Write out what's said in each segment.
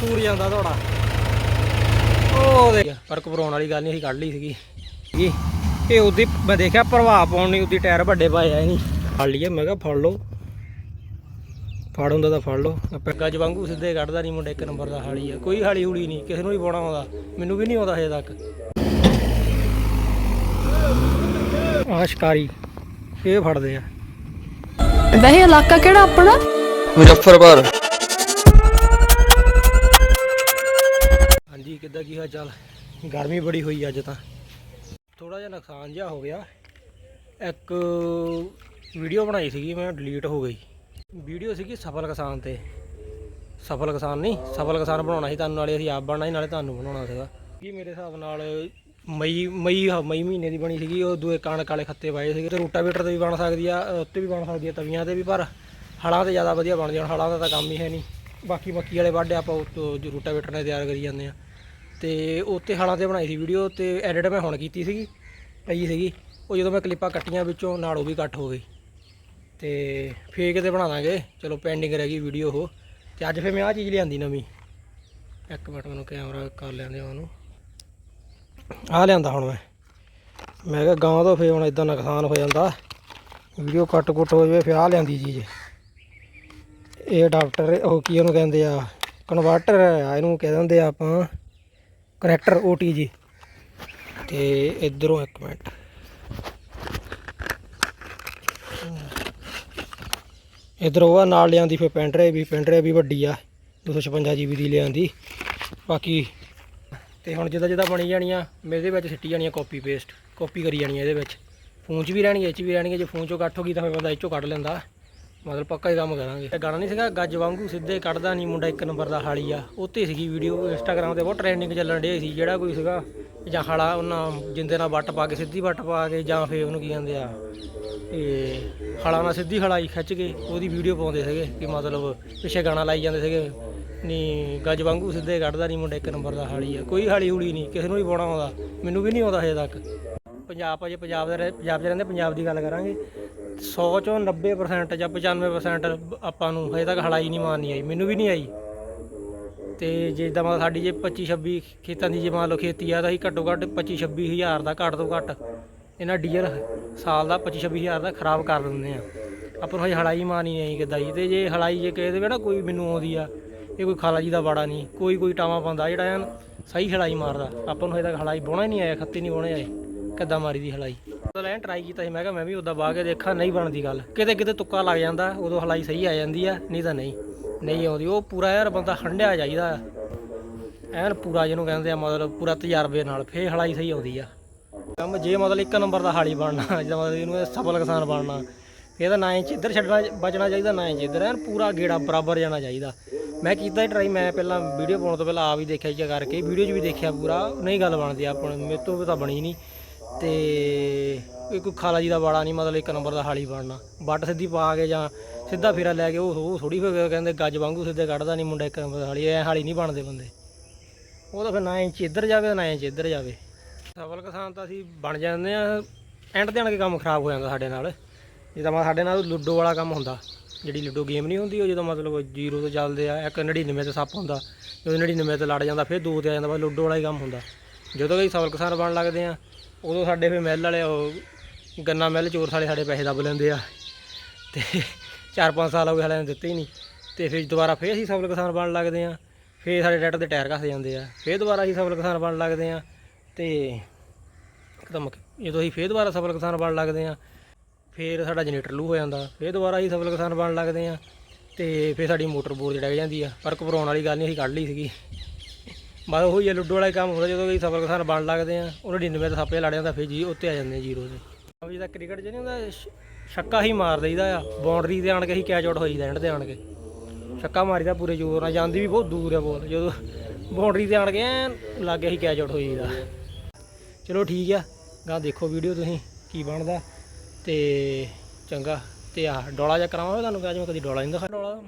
ਸੂਰ ਜਾਂਦਾ ਤੁਹਾਡਾ। ਉਹ ਦੇ ਫ਼ਰਕ ਪਰਾਉਣ ਵਾਲੀ ਗੱਲ ਨਹੀਂ ਅਸੀਂ ਕੱਢ ਲਈ ਸੀਗੀ। ਜੀ ਇਹ ਉਹਦੀ ਮੈਂ ਦੇਖਿਆ ਪ੍ਰਭਾਵ ਪਾਉਣ ਨਹੀਂ ਉਹਦੀ ਟਾਇਰ ਵੱਡੇ ਪਾਏ ਆ ਨਹੀਂ ਫੜ ਲਈਏ ਮੈਂ ਕਿਹਾ ਫੜ ਲਓ। ਫੜ ਹੁੰਦਾ ਤਾਂ ਫੜ ਲਓ। ਆਪਾਂ ਗੱਜ ਵਾਂਗੂ ਸਿੱਧੇ ਕੱਢਦਾ ਨਹੀਂ ਮੁੰਡਾ ਇੱਕ ਨੰਬਰ ਦਾ ਹਾਲੀ ਆ। ਕੋਈ ਹਾਲੀ ਹੂਲੀ ਨਹੀਂ ਕਿਸੇ ਨੂੰ ਵੀ ਪਾਉਣਾ ਆਉਂਦਾ। ਮੈਨੂੰ ਵੀ ਨਹੀਂ ਆਉਂਦਾ ਹਜੇ ਤੱਕ। ਆਹ ਸ਼ਿਕਾਰੀ ਇਹ ਫੜਦੇ ਆ। ਵੈਸੇ ਇਲਾਕਾ ਕਿਹੜਾ ਆਪਣਾ? ਮੁਜ਼ੱਫਰਪੁਰ। ਹਾਂਜੀ ਕੀ ਹਾਲ ਚਾਲ, ਗਰਮੀ ਬੜੀ ਹੋਈ ਅੱਜ ਤਾਂ। ਥੋੜਾ ਜਿਹਾ ਨੁਕਸਾਨ ਜਿਹਾ ਹੋ ਗਿਆ। ਇੱਕ ਵੀਡੀਓ ਬਣਾਈ ਸੀਗੀ, ਮੈਂ ਡਿਲੀਟ ਹੋ ਗਈ। ਵੀਡੀਓ ਸੀਗੀ ਸਫਲ ਕਿਸਾਨ ਤੇ। ਸਫਲ ਕਿਸਾਨ ਨਹੀਂ, ਸਫਲ ਕਿਸਾਨ ਬਣਾਉਣਾ ਸੀ ਤੁਹਾਨੂੰ, ਨਾਲੇ ਅਸੀਂ ਆਪ ਬਣਨਾ ਸੀ, ਨਾਲੇ ਤੁਹਾਨੂੰ ਬਣਾਉਣਾ ਸੀਗਾ। ਕੀ ਮੇਰੇ ਹਿਸਾਬ ਨਾਲ ਮਈ ਮਈ ਮਈ ਮਹੀਨੇ ਦੀ ਬਣੀ ਸੀਗੀ, ਉਹ ਦੂਏ ਕਣਕ ਵਾਲੇ ਖੱਤੇ ਪਾਏ ਸੀਗੇ, ਤੇ ਰੂਟਾਵੇਟਰ ਤੇ ਵੀ ਬਣ ਸਕਦੀ ਆ, ਉੱਤੇ ਵੀ ਬਣ ਸਕਦੀ ਆ, ਤਵੀਆਂ ਤੇ ਵੀ, ਪਰ ਹਲਾਂ ਤੇ ਜ਼ਿਆਦਾ ਵਧੀਆ ਬਣ ਜਾਣ ਹਲਾਂ ਦਾ ਤਾਂ ਕੰਮ ਹੀ ਹੈ ਨਹੀਂ। ਬਾਕੀ ਮੱਕੀ ਵਾਲੇ ਵਾਢੇ ਆਪਾਂ ਉਹ ਰੂਟਾਵੇਟਰ ਨਾਲ ਤਿਆਰ ਕਰੀ ਜਾਂਦੇ ਆ। ਤੇ ਉੱਤੇ ਹਲਾਂ ਤੇ ਬਣਾਈ ਸੀ ਵੀਡੀਓ ਤੇ ਐਡਿਟ ਮੈਂ ਹੁਣ ਕੀਤੀ ਸੀਗੀ, ਪਈ ਸੀਗੀ। ਉਹ ਜਦੋਂ ਮੈਂ ਕਲਿੱਪਾਂ ਕੱਟੀਆਂ ਵਿੱਚੋਂ ਨਾਲ ਉਹ ਵੀ ਕੱਟ ਹੋ ਗਈ। ਤੇ ਫੇਰ ਕਿਤੇ ਬਣਾ ਦਾਂਗੇ। ਚਲੋ ਪੈਂਡਿੰਗ ਰਹਿ ਗਈ ਵੀਡੀਓ ਉਹ। ਤੇ ਅੱਜ ਫੇਰ ਮੈਂ ਆਹ ਚੀਜ਼ ਲਿਆਂਦੀ ਨਵੀਂ। ਇੱਕ ਮਿੰਟ ਮੈਨੂੰ ਕੈਮਰਾ ਕਰ ਲੈਂਦੇ ਉਹਨੂੰ। ਆਹ ਲਿਆਂਦਾ ਹੁਣ ਮੈਂ। ਮੈਂ ਕਿਹਾ ਗਾਂ ਤੋਂ ਫੇਰ ਹੁਣ ਇਦਾਂ ਨੁਕਸਾਨ ਹੋ ਜਾਂਦਾ। ਵੀਡੀਓ ਕੱਟ ਕੁੱਟ ਹੋ ਜਾਵੇ, ਫੇਰ ਆਹ ਲਿਆਂਦੀ ਚੀਜ਼। ਇਹ ਅਡਾਪਟਰ ਉਹ ਕੀ ਉਹਨੂੰ ਕਹਿੰਦੇ ਆ? ਕਨਵਰਟਰ ਆ, ਇਹਨੂੰ ਕਹਿ ਦਿੰਦੇ ਆ ਆਪਾਂ। ਕਨੈਕਟਰ OTG ਤੇ ਇਧਰੋਂ ਇੱਕ ਮਿੰਟ। ਇਧਰ ਆ, ਨਾਲ ਲਿਆਂਦੀ ਫਿਰ ਪੈਨ ਡਰਾਈਵ ਵੀ ਪੈਨ ਡਰਾਈਵ ਵੀ ਵੱਡੀ ਆ 256 GB ਦੀ ਲਿਆਂਦੀ। ਬਾਕੀ ਤੇ ਹੁਣ ਜਿੱਦਾਂ ਜਿੱਦਾਂ ਬਣੀ ਜਾਣੀਆਂ, ਮੈਂ ਇਹਦੇ ਵਿੱਚ ਸਿੱਟੀ ਜਾਣੀਆਂ ਕਾਪੀ ਪੇਸਟ ਕਾਪੀ ਕਰੀ ਜਾਣੀਆਂ ਇਹਦੇ ਵਿੱਚ। ਫੋਨ 'ਚ ਵੀ ਰਹਿਣਗੀਆਂ, ਇਹ 'ਚ ਵੀ ਰਹਿਣਗੀਆਂ, ਜੇ ਫੋਨ 'ਚੋਂ ਕੱਟ ਹੋ ਗਈ ਤਾਂ ਫਿਰ ਬੰਦਾ ਇਹ 'ਚੋਂ ਕੱਢ ਲੈਂਦਾ। ਮਤਲਬ ਪੱਕਾ ਹੀ ਕੰਮ ਕਰਾਂਗੇ। ਇਹ ਗਾਣਾ ਨਹੀਂ ਸੀਗਾ, ਗੱਜ ਵਾਂਗੂ ਸਿੱਧੇ ਕੱਢਦਾ ਨਹੀਂ ਮੁੰਡਾ ਇੱਕ ਨੰਬਰ ਦਾ ਹਾਲੀ ਆ। ਉੱਤੇ ਸੀਗੀ ਵੀਡੀਓ ਇੰਸਟਾਗ੍ਰਾਮ ਤੇ ਬਹੁਤ ਟ੍ਰੈਂਡਿੰਗ ਚੱਲਣ ਡੇ ਸੀ, ਜਿਹੜਾ ਕੋਈ ਸੀਗਾ, ਜਾਂ ਹਾਲਾ ਉਹਨਾਂ ਜਿੰਦੇ ਨਾਲ ਵੱਟ ਪਾ ਕੇ, ਸਿੱਧੀ ਵੱਟ ਪਾ ਕੇ, ਜਾਂ ਫੇਰ ਉਹਨੂੰ ਕੀ ਕਹਿੰਦੇ ਆ ਇਹ ਹਾਲਾ ਨਾਲ ਸਿੱਧੀ ਹਲਾਈ ਖਿੱਚ ਕੇ, ਉਹਦੀ ਵੀਡੀਓ ਪਾਉਂਦੇ ਸੀਗੇ ਕਿ ਮਤਲਬ ਪਿੱਛੇ ਗਾਣਾ ਲਾਈ ਜਾਂਦੇ ਸੀਗੇ ਨਹੀਂ ਗੱਜ ਵਾਂਗੂ ਸਿੱਧੇ ਕੱਢਦਾ ਨਹੀਂ ਮੁੰਡਾ ਇੱਕ ਨੰਬਰ ਦਾ ਹਾਲੀ ਆ। ਕੋਈ ਹਾਲੀ ਹੂਲੀ ਨਹੀਂ ਕਿਸੇ ਨੂੰ ਵੀ ਪਾਉਣਾ ਆਉਂਦਾ, ਮੈਨੂੰ ਵੀ ਨਹੀਂ ਆਉਂਦਾ ਹਜੇ ਤੱਕ। ਪੰਜਾਬ ਅਜੇ ਪੰਜਾਬ ਦੇ ਰਹਿ- ਪੰਜਾਬ 'ਚ ਰਹਿੰਦੇ, ਪੰਜਾਬ ਦੀ ਗੱਲ ਕਰਾਂਗੇ। 100 ਚੋਂ 90% ਜਾਂ 95% ਆਪਾਂ ਨੂੰ ਹਜੇ ਤੱਕ ਹਲਾਈ ਨਹੀਂ ਮਾਰਨੀ ਆਈ, ਮੈਨੂੰ ਵੀ ਨਹੀਂ ਆਈ। ਤੇ ਜੇ ਜਿੱਦਾਂ ਮਤਲਬ ਸਾਡੀ ਜੇ 25 26 ਖੇਤਾਂ ਦੀ ਜੇ ਮੰਨ ਲਓ ਖੇਤੀ ਆ, ਤਾਂ ਅਸੀਂ ਘੱਟੋ ਘੱਟ 25 26 ਹਜ਼ਾਰ ਦਾ ਘੱਟ ਤੋਂ ਘੱਟ ਇਹਨਾਂ ਡੀਜ਼ਲ ਸਾਲ ਦਾ 25 26 ਹਜ਼ਾਰ ਦਾ ਖਰਾਬ ਕਰ ਦਿੰਦੇ ਆ। ਆਪਾਂ ਨੂੰ ਹਜੇ ਹਲਾਈ ਮਾਰਨੀ ਨਹੀਂ ਆਈ ਕਿੱਦਾਂ ਜੀ। ਤੇ ਜੇ ਹਲਾਈ ਜੇ ਕਹੇ ਦੇਵੇ ਨਾ ਕੋਈ ਮੈਨੂੰ ਆਉਂਦੀ ਆ, ਇਹ ਕੋਈ ਖਾਲਾ ਜੀ ਦਾ ਵਾੜਾ ਨਹੀਂ, ਕੋਈ ਕੋਈ ਟਾਵਾ ਪਾਉਂਦਾ ਜਿਹੜਾ ਐਨ ਸਹੀ ਹਲਾਈ ਮਾਰਦਾ, ਆਪਾਂ ਨੂੰ ਹਜੇ ਤੱਕ ਹਲਾਈ ਬੋਣਾ ਹੀ ਨਹੀਂ ਆਇਆ, ਖੱਤੇ ਨਹੀਂ ਬੋਣੇ ਆਏ, ਕਿੱਦਾਂ ਮਾਰੀ ਦੀ ਹਲਾਈ ਉਦੋਂ ਲੈਣ ਟਰਾਈ ਕੀਤਾ ਸੀ। ਮੈਂ ਕਿਹਾ ਮੈਂ ਵੀ ਉਦਾਂ ਬਾਹ ਕੇ ਦੇਖਾਂ, ਨਹੀਂ ਬਣਦੀ ਗੱਲ। ਕਿਤੇ ਕਿਤੇ ਤੁੱਕਾ ਲੱਗ ਜਾਂਦਾ, ਉਦੋਂ ਹਲਾਈ ਸਹੀ ਆ ਜਾਂਦੀ ਆ, ਨਹੀਂ ਤਾਂ ਨਹੀਂ। ਨਹੀਂ ਆਉਂਦੀ। ਉਹ ਪੂਰਾ ਯਾਰ ਬੰਦਾ ਹੰਡਿਆ ਜਾਈਦਾ ਐਨ ਪੂਰਾ ਜਿਹਨੂੰ ਕਹਿੰਦੇ ਆ, ਮਤਲਬ ਪੂਰਾ ਤਜਰਬੇ ਨਾਲ ਫੇਰ ਹਲਾਈ ਸਹੀ ਆਉਂਦੀ ਆ। ਕੰਮ ਜੇ ਮਤਲਬ ਇੱਕ ਨੰਬਰ ਦਾ ਹਾਲੀ ਬਣਨਾ ਜਿਹਦਾ ਮਤਲਬ ਇਹਨੂੰ ਇਹ ਸਫਲ ਕਿਸਾਨ ਬਣਨਾ ਫੇਰ ਤਾਂ ਨਾ ਇੰਚ ਇੱਧਰ ਛੱਡਣਾ, ਬਚਣਾ ਚਾਹੀਦਾ, ਨਾ ਇੰਚ ਇੱਧਰ ਐਨ ਪੂਰਾ ਗੇੜਾ ਬਰਾਬਰ ਜਾਣਾ ਚਾਹੀਦਾ। ਮੈਂ ਕੀਤਾ ਟਰਾਈ ਮੈਂ ਪਹਿਲਾਂ ਵੀਡੀਓ ਪਾਉਣ ਤੋਂ ਪਹਿਲਾਂ ਆਪ ਹੀ ਦੇਖਿਆ ਜੀ ਕਰਕੇ ਵੀਡੀਓ 'ਚ ਵੀ ਦੇਖਿਆ ਪੂਰਾ। ਨਹੀਂ ਗੱਲ ਬਣਦੀ ਆਪਾਂ ਮੇਰੇ ਤੋਂ ਤਾਂ ਬਣੀ ਨਹੀਂ। ਤੇ ਇਹ ਕੋਈ ਖਾਲਾ ਜੀ ਦਾ ਵਾਲਾ ਨਹੀਂ, ਮਤਲਬ ਇੱਕ ਨੰਬਰ ਦਾ ਹਾਲੀ ਬਣਨਾ। ਵੱਟ ਸਿੱਧੀ ਪਾ ਕੇ ਜਾਂ ਸਿੱਧਾ ਫੇਰਾ ਲੈ ਕੇ ਉਹ ਉਹ ਥੋੜੀ ਫਿਰ ਕਹਿੰਦੇ ਗੱਜ ਵਾਂਗੂ ਸਿੱਧੇ ਕੱਢਦਾ ਨਹੀਂ ਮੁੰਡਾ ਇੱਕ ਨੰਬਰ ਦਾ ਹਾਲੀ, ਐ ਹਾਲੀ ਨਹੀਂ ਬਣਦੇ ਬੰਦੇ। ਉਹ ਤਾਂ ਫਿਰ ਨਾ ਇੰਚ ਇੱਧਰ ਜਾਵੇ ਨਾ ਇੰਚ ਇੱਧਰ ਜਾਵੇ। ਸਫਲ ਕਿਸਾਨ ਤਾਂ ਅਸੀਂ ਬਣ ਜਾਂਦੇ ਆ ਐਂਡ ਤੇ ਆਣ ਕੇ ਕੰਮ ਖਰਾਬ ਹੋ ਜਾਂਦਾ ਸਾਡੇ ਨਾਲ। ਜਿੱਦਾਂ ਮਾ ਸਾਡੇ ਨਾਲ ਲੁੱਡੋ ਵਾਲਾ ਕੰਮ ਹੁੰਦਾ, ਜਿਹੜੀ ਲੁੱਡੋ ਗੇਮ ਨਹੀਂ ਹੁੰਦੀ, ਉਹ ਜਦੋਂ ਮਤਲਬ ਜ਼ੀਰੋ ਤੋਂ ਚੱਲਦੇ ਆ, ਇੱਕ 99 ਤੇ ਸੱਪ ਹੁੰਦਾ, ਜਦੋਂ 99 ਤੇ ਲੜ ਜਾਂਦਾ, ਫਿਰ ਦੋ ਤੇ ਆ ਜਾਂਦਾ, ਬਸ ਲੁੱਡੋ ਵਾਲਾ ਹੀ ਕੰਮ ਹੁੰਦਾ। ਜਦੋਂ ਕਿ ਸਫਲ ਕਿਸਾਨ ਬਣ ਲੱਗਦੇ ਆ ਉਦੋਂ ਸਾਡੇ ਫਿਰ ਮਿੱਲ ਵਾਲੇ ਉਹ ਗੰਨਾ ਮਿੱਲ ਚੋਰ ਸਾਲੇ ਸਾਡੇ ਪੈਸੇ ਦੱਬ ਲੈਂਦੇ ਆ। ਤੇ 4-5 ਸਾਲ ਹੋ ਗਏ ਸਾਲਿਆਂ ਨੇ ਦਿੱਤੇ ਹੀ ਨਹੀਂ। ਤੇ ਫਿਰ ਦੁਬਾਰਾ ਫੇਰ ਅਸੀਂ ਸਫਲ ਕਿਸਾਨ ਬਣ ਲੱਗਦੇ ਆ। ਫੇਰ ਸਾਡੇ ਟਰੈਕਟਰ ਦੇ ਟਾਇਰ ਘਸ ਜਾਂਦੇ ਆ। ਫੇਰ ਦੁਬਾਰਾ ਅਸੀਂ ਸਫਲ ਕਿਸਾਨ ਬਣ ਲੱਗਦੇ ਆ। ਤੇ ਇੱਕਦਮ ਜਦੋਂ ਅਸੀਂ ਫੇਰ ਦੁਬਾਰਾ ਸਫਲ ਕਿਸਾਨ ਬਣ ਲੱਗਦੇ ਆ, ਫੇਰ ਸਾਡਾ ਜਨਰੇਟਰ ਲੂ ਹੋ ਜਾਂਦਾ। ਫੇਰ ਦੁਬਾਰਾ ਅਸੀਂ ਸਫਲ ਕਿਸਾਨ ਬਣ ਲੱਗਦੇ ਆ। ਤੇ ਫੇਰ ਸਾਡੀ ਮੋਟਰ ਬੋਰ ਡਿੱਗ ਜਾਂਦੀ ਆ। ਪਰ ਘਬਰਾਉਣ ਵਾਲੀ ਗੱਲ ਨਹੀਂ, ਅਸੀਂ ਕੱਢ ਲਈ ਸੀਗੀ। ਬਸ ਉਹੀ ਆ, ਲੁੱਡੋ ਵਾਲਾ ਹੀ ਕੰਮ ਹੁੰਦਾ, ਜਦੋਂ ਅਸੀਂ ਸਫਲ ਕਿਸਾਨ ਬਣ ਲੱਗਦੇ ਆ ਉਹ 99 ਤੇ ਥਾਪੇ ਲੜ ਜਾਂਦਾ ਫਿਰ ਜੀ ਉੱਤੇ ਆ ਜਾਂਦੇ ਆ ਜ਼ੀਰੋ ਤੇ। ਅਬ ਜਿਹਦਾ ਕ੍ਰਿਕਟ 'ਚ ਨਹੀਂ ਹੁੰਦਾ ਛੱਕਾ ਹੀ ਮਾਰ ਦਈਦਾ ਆ ਬਾਉਂਡਰੀ ਤੇ ਆਣ ਕੇ ਅਸੀਂ ਕੈਚ ਆਊਟ ਹੋਈਦਾ ਐਂਡ ਤੇ ਆਣ ਕੇ। ਛੱਕਾ ਮਾਰੀਦਾ ਪੂਰੇ ਜ਼ੋਰ ਨਾਲ, ਜਾਂਦੀ ਵੀ ਬਹੁਤ ਦੂਰ ਆ ਬੋਲ ਜਦੋਂ ਬਾਉਂਡਰੀ ਤੇ ਆਣ ਕੇ ਐਨ ਲਾਗੇ ਅਸੀਂ ਕੈਚ ਆਊਟ ਹੋਈਦਾ ਚਲੋ ਠੀਕ ਆ, ਗਾਂ ਦੇਖੋ ਵੀਡੀਓ ਤੁਸੀਂ, ਕੀ ਬਣਦਾ, ਤੇ ਚੰਗਾ, ਤੇ ਆ ਡੋਲਾ ਜਾ ਕਰਾਵਾਂਗੇ ਤੁਹਾਨੂੰ, ਅੱਜ ਮੈਂ ਕਦੀ ਡੋਲਾ ਨਹੀਂ ਦਿਖਾ ਡੋਲਾ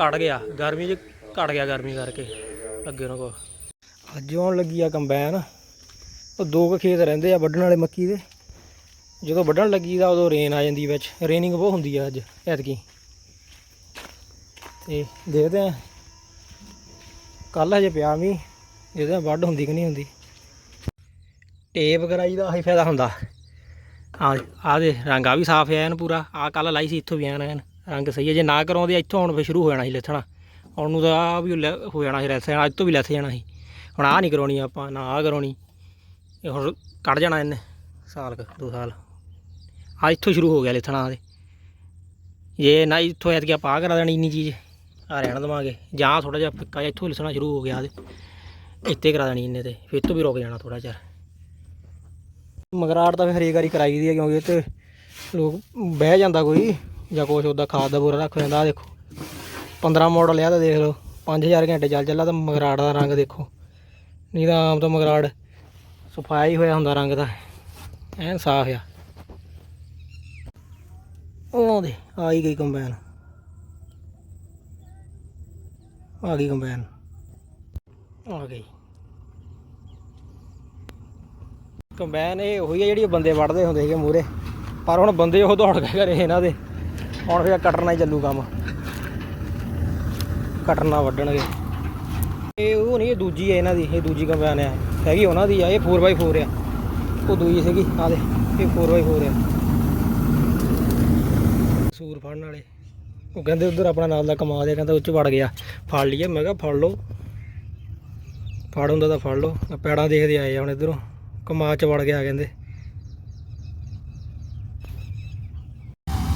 ਘਟ ਗਿਆ। ਗਰਮੀ 'ਚ ਘਟ ਗਿਆ ਗਰਮੀ ਕਰਕੇ। ਅੱਗੇ ਉਹਨਾਂ ਕੋ ਅੱਜ ਆਉਣ ਲੱਗੀ ਆ ਕੰਬਾਈਨ। ਉਹ ਦੋ ਕੁ ਖੇਤ ਰਹਿੰਦੇ ਆ ਵੱਢਣ ਵਾਲੇ ਮੱਕੀ ਦੇ। ਜਦੋਂ ਵੱਢਣ ਲੱਗੀ ਦਾ ਉਦੋਂ ਰੇਨ ਆ ਜਾਂਦੀ ਵਿੱਚ। ਰੇਨਿੰਗ ਬਹੁਤ ਹੁੰਦੀ ਆ ਅੱਜ, ਐਤਕੀ। ਤੇ ਦੇਖਦੇ ਆ। ਕੱਲ ਹਜੇ ਪਿਆ ਵੀ ਇਹਦੇ ਵੱਢ ਹੁੰਦੀ ਕਿ ਨਹੀਂ ਹੁੰਦੀ। ਟੇਪ ਕਰਾਈ ਦਾ ਆਹੀ ਫਾਇਦਾ ਹੁੰਦਾ। ਆ ਆ ਦੇ ਰੰਗ ਆ ਵੀ ਸਾਫ਼ ਆ ਐਨ ਪੂਰਾ। ਆ ਕੱਲ ਲਾਈ ਸੀ, ਇੱਥੋਂ ਵੀ ਐਨ ਐਨ। ਰੰਗ ਸਹੀ ਹੈ, ਜੇ ਨਾ ਕਰਾਉਂਦੇ ਇੱਥੋਂ ਹੁਣ ਫੇ ਸ਼ੁਰੂ ਹੋ ਜਾਣਾ ਸੀ ਲੱਥਣਾ। ਹੁਣ ਨੂੰ ਤਾਂ ਆ ਵੀ ਲੈ- ਹੋ ਜਾਣਾ ਸੀ ਰੈਸ, ਅੱਜ ਤੋਂ ਵੀ ਲੱਥ ਜਾਣਾ ਸੀ। ਹੁਣ ਆ ਨਹੀਂ ਕਰਾਉਣੀ ਆਪਾਂ, ਨਾ ਆ ਕਰਾਉਣੀ। ਇਹ ਹੁਣ ਕੱਢ ਜਾਣਾ ਇਹਨੇ, ਸਾਲ ਕ, ਦੋ ਸਾਲ। ਆ ਇੱਥੋਂ ਸ਼ੁਰੂ ਹੋ ਗਿਆ ਲਿਥਣਾ ਦੇ ਜੇ ਨਾ ਇੱਥੋਂ ਐਤ ਕੇ ਆਪਾਂ ਆਹ ਕਰਾ ਦੇਣੀ ਇੰਨੀ ਚੀਜ਼ ਆ ਰਹਿਣ ਦਵਾਂਗੇ। ਜਾਂ ਥੋੜਾ ਜਿਹਾ ਫਿੱਕਾ ਜਿਹਾ ਇੱਥੋਂ ਲਿਸਣਾ ਸ਼ੁਰੂ ਹੋ ਗਿਆ ਦੇ ਇੱਥੇ ਕਰਾ ਦੇਣੀ ਇੰਨੇ ਤੇ, ਫਿਰ ਤੋਂ ਵੀ ਰੁਕ ਜਾਣਾ ਥੋੜਾ ਜਿਹਾ। ਮਗਰਾੜ ਤਾਂ ਫਿਰ ਹਰੇਕ ਵਾਰੀ ਕਰਾਈ ਦੀ ਹੈ ਕਿਉਂਕਿ ਇਹ ਤੇ ਲੋਕ ਬਹਿ ਜਾਂਦਾ ਕੋਈ। ਜਾਂ ਕੁਛ ਉਹਦਾ ਖਾਦ ਦਾ ਬੁਰਾ ਰੱਖ ਲੈਂਦਾ, ਆਹ ਦੇਖੋ। 15 ਮਾਡਲ ਆ ਤਾਂ ਦੇਖ ਲਓ। 5000 ਘੰਟੇ ਚੱਲ ਚੱਲਾ ਤਾਂ ਮਗਰਾੜ ਦਾ ਰੰਗ ਦੇਖੋ। ਨਹੀਂ ਤਾਂ ਆਮ ਤਾਂ ਮਗਰਾੜ ਸਫਾਇਆ ਹੀ ਹੋਇਆ ਹੁੰਦਾ ਰੰਗ ਦਾ ਐਨ ਸਾਫ਼ ਆ। ਉਹ ਦੇ, ਆ ਹੀ ਗਈ ਕੰਬਾਈਨ। ਆ ਗਈ ਕੰਬਾਈਨ। ਆ ਗਈ। ਕੰਬਾਈਨ ਇਹ ਉਹੀ ਆ ਜਿਹੜੀ ਬੰਦੇ ਵੜਦੇ ਹੁੰਦੇ ਸੀਗੇ ਮੂਰੇ ਪਰ ਹੁਣ ਬੰਦੇ ਉਹ ਦੌੜ ਕੇ ਘਰੇ ਇਹਨਾਂ ਦੇ। ਹੁਣ ਫਿਰ ਕਟਰਨਾ ਹੀ ਚੱਲੂ ਕੰਮ। ਕਟਰਨਾ ਵੱਢਣਗੇ। ਇਹ ਉਹ ਨਹੀਂ, ਇਹ ਦੂਜੀ ਹੈ ਇਹਨਾਂ ਦੀ, ਇਹ ਦੂਜੀ ਕੰਬਾਈਨ ਆ ਹੈਗੀ ਉਹਨਾਂ ਦੀ ਆ, ਇਹ 4x4 ਆ। ਉਹ ਦੂਜੀ ਸੀਗੀ ਆ ਦੇ ਇਹ 4x4 ਆ। ਸੂਰ ਫੜਨ ਵਾਲੇ। ਉਹ ਕਹਿੰਦੇ ਉਧਰ ਆਪਣਾ ਨਾਲ ਦਾ ਕਮਾ ਦੇ, ਕਹਿੰਦਾ ਉੱਚ ਵੜ ਗਿਆ। ਫੜ ਲਈਏ, ਮੈਂ ਕਿਹਾ ਫੜ ਲਓ। ਫੜ ਹੁੰਦਾ ਤਾਂ ਫੜ ਲਓ ਪੈੜਾਂ ਦੇਖਦੇ ਆਏ ਆ ਹੁਣ ਇਧਰੋਂ। ਕਮਾ ਚ ਵੜ ਗਿਆ, ਕਹਿੰਦੇ।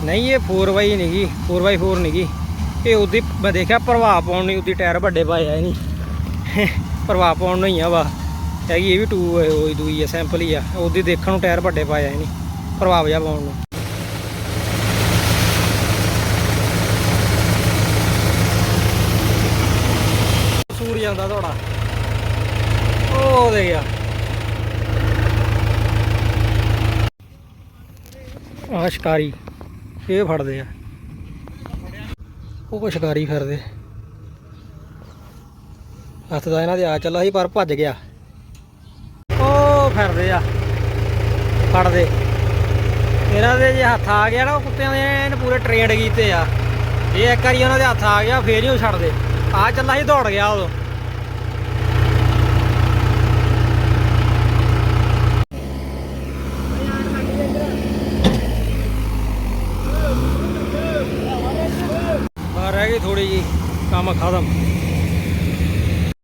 ਨਹੀਂ, ਇਹ 4x ਨਹੀਂਗੀ 4x4 ਨਹੀਂਗੀ ਇਹ ਉਹਦੀ ਮੈਂ ਦੇਖਿਆ ਪ੍ਰਭਾਵ ਪਾਉਣ ਨਹੀਂ ਉਹਦੀ ਟਾਇਰ ਵੱਡੇ ਪਾਏ ਆ ਨਹੀਂ। ਪ੍ਰਭਾਵ ਪਾਉਣ ਨੂੰ ਹੀ ਆ ਵਾ। ਹੈਗੀ ਇਹ ਵੀ 2 ਹੋਈ ਦੂਈ ਆ ਸੈਂਪਲ ਹੀ ਆ। ਉਹਦੀ ਦੇਖਣ ਨੂੰ ਟਾਇਰ ਵੱਡੇ ਪਾਏ ਆ ਨਹੀਂ। ਪ੍ਰਭਾਵ ਜਿਹਾ ਪਾਉਣ ਨੂੰ। ਸੂਰ ਜਾਂਦਾ ਤੁਹਾਡਾ। ਉਹ ਦੇ ਗਿਆ ਆ ਸ਼ਿਕਾਰੀ। ਇਹ ਫੜਦੇ ਆ। ਉਹ ਸ਼ਿਕਾਰੀ ਫਿਰਦੇ। ਹੱਥ ਦਾ ਇਹਨਾਂ ਦੇ ਆ ਚੱਲਾ ਸੀ, ਪਰ ਭੱਜ ਗਿਆ। ਉਹ ਫਿਰਦੇ ਆ। ਫੜਦੇ। ਇਹਨਾਂ ਦੇ ਜੇ ਹੱਥ ਆ ਗਿਆ ਨਾ, ਉਹ ਕੁੱਤਿਆਂ ਦੇ ਐਨ ਪੂਰੇ ਟ੍ਰੇਨਡ ਕੀਤੇ ਆ। ਜੇ ਇੱਕ ਵਾਰੀ ਉਹਨਾਂ ਦੇ ਹੱਥ ਆ ਗਿਆ, ਫੇਰ ਹੀ ਉਹ ਛੱਡਦੇ। ਆ ਚੱਲਾ ਸੀ, ਦੌੜ ਗਿਆ ਉਦੋਂ। ਆ